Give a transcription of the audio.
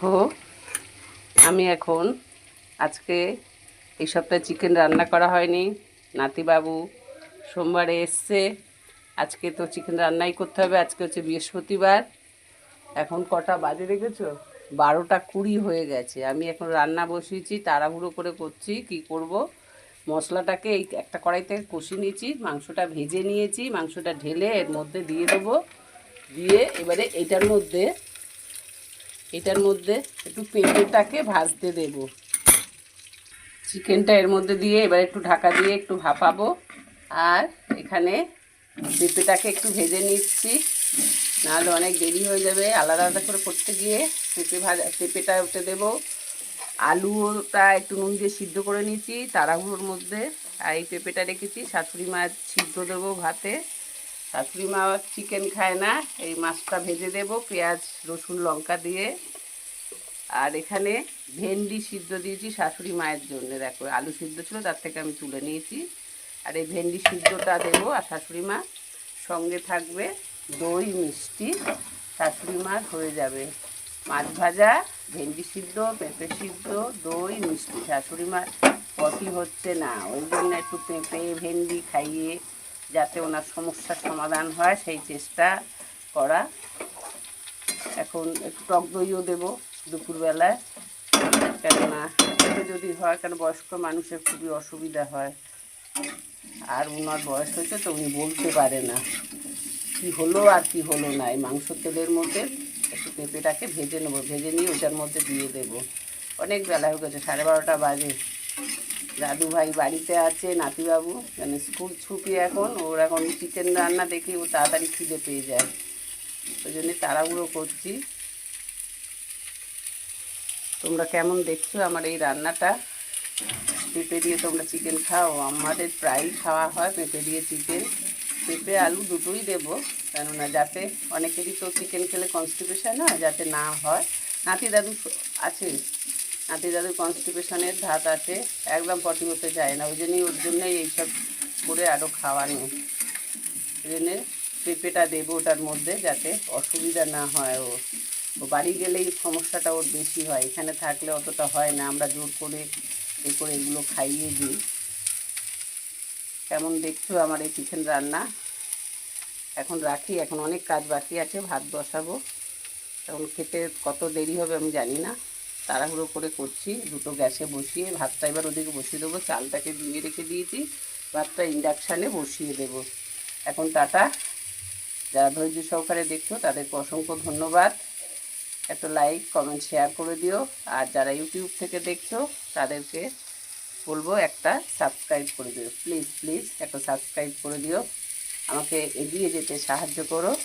ও আমি এখন আজকে এই সপ্তাহে চিকেন রান্না করা হয়নি। নাতিবাবু সোমবারে এসছে। আজকে তো চিকেন রান্নাই করতে হবে। আজকে হচ্ছে বৃহস্পতিবার। এখন কটা বাজে রেখেছো বারোটা কুড়ি হয়ে গেছে। আমি এখন রান্না বসিয়েছি, তাড়াহুড়ো করে করছি, কি করব? মশলাটাকে এই একটা কড়াইতে কষিয়ে নিয়েছি, মাংসটা ভেজে নিয়েছি, মাংসটা ঢেলে এর মধ্যে দিয়ে দেবো। দিয়ে এবারে এটার মধ্যে এটার মধ্যে একটু পেঁপেটাকে ভাজতে দেব। চিকেনটা এর মধ্যে দিয়ে এবার একটু ঢাকা দিয়ে একটু ভাপাবো। আর এখানে পেঁপেটাকে একটু ভেজে নিচ্ছি। নাহলে অনেক দেরি হয়ে যাবে। আলাদা আলাদা করে করতে গিয়ে পেঁপে ভাজা, পেঁপেটা উঠে দেবো। আলুটা একটু নুন দিয়ে সিদ্ধ করে নিয়েছি, তাড়াহুড়োর মধ্যে। আর এই পেঁপেটা রেখেছি। শাশুড়ি মাছ সিদ্ধ দেবো ভাতে। শাশুড়ি মা চিকেন খায় না। এই মাছটা ভেজে দেব, পেঁয়াজ, রসুন, লঙ্কা দিয়ে। আর এখানে ভেন্ডি সিদ্ধ দিয়েছি শাশুড়ি মায়ের জন্য। দেখো, আলু সিদ্ধ ছিল, তার থেকে আমি তুলে নিয়েছি। আর এই ভেন্ডি সিদ্ধটা দেবো আর শাশুড়ি মা সঙ্গে থাকবে দই মিষ্টি। শাশুড়ি মার হয়ে যাবে মাছ ভাজা, ভেন্ডি সিদ্ধ, পেঁপে সিদ্ধ, দই মিষ্টি। শাশুড়ি মার কফি হচ্ছে না, ওই জন্য একটু পেঁপে, ভেন্ডি খাইয়ে যাতে ওনার সমস্যার সমাধান হয়, সেই চেষ্টা করা। এখন একটু টক দইও দেবো দুপুরবেলায়। কেননা এতে যদি হয় কেন বয়স্ক মানুষের খুবই অসুবিধা হয়। আর ওনার বয়স হয়েছে তো উনি বলতে পারে না। কি হলো আর কি হলো না, এই মাংস তেলের মধ্যে একটু পেঁপেটাকে ভেজে নেব, ভেজে নিয়ে ওটার মধ্যে দিয়ে দেবো। অনেক বেলা হয়ে গেছে, সাড়ে বারোটা বাজে। দাদু ভাই বাড়িতে আছে, নাতিবাবু মানে স্কুল ছুটি এখন, ওর এখন চিকেন রান্না দেখে ও তাড়াতাড়ি খিদে পেয়ে যায়। ওই জন্যে তাড়াহুড়ো করছি। তোমরা কেমন দেখছ আমার এই রান্নাটা? পেঁপে দিয়ে তোমরা চিকেন খাও। আমাদের প্রায়ই খাওয়া হয় পেঁপে দিয়ে চিকেন পেঁপে, আলু দুটোই দেবো, কেননা যাতে অনেকেরই তো চিকেন খেলে কনস্টিপেশন হয়, যাতে না হয়। নাতি দাদু আছে? নাতি দাদু কনস্টিপেশনের ধাত আছে, একদম পটি হতে চায় না। ওই জন্যই ওর জন্যই এইসব করে আরও খাওয়ানো। ওই জন্যে পেঁপেটা দেবো ওটার মধ্যে যাতে অসুবিধা না হয় ও ও বাড়ি গেলেই সমস্যাটা ওর বেশি হয়। এখানে থাকলে অতটা হয় না। আমরা জোর করে এ করে এগুলো খাইয়ে দিই। কেমন দেখছ আমার এই চিকেন রান্না? এখন রাখি। এখন অনেক কাজ বাকি আছে। ভাত বসাবো। এখন খেতে কত দেরি হবে আমি জানি না। তাড়াহুড়ো করে করছি, দুটো গ্যাসে বসিয়ে ভাতটা এবার ওদিকে বসিয়ে দেবো, চালটাকে ধুয়ে রেখে দিয়েছি, ভাতটা ইন্ডাকশানে বসিয়ে দেবো। এখন টাটা। যারা ধৈর্য সহকারে দেখছ, তাদেরকে অসংখ্য ধন্যবাদ। একটা লাইক কমেন্ট শেয়ার করে দিও। আর যারা ইউটিউব থেকে দেখছ, তাদেরকে বলব একটা সাবস্ক্রাইব করে দিও। প্লিজ প্লিজ একটা সাবস্ক্রাইব করে দিও। আমাকে এগিয়ে যেতে সাহায্য করো।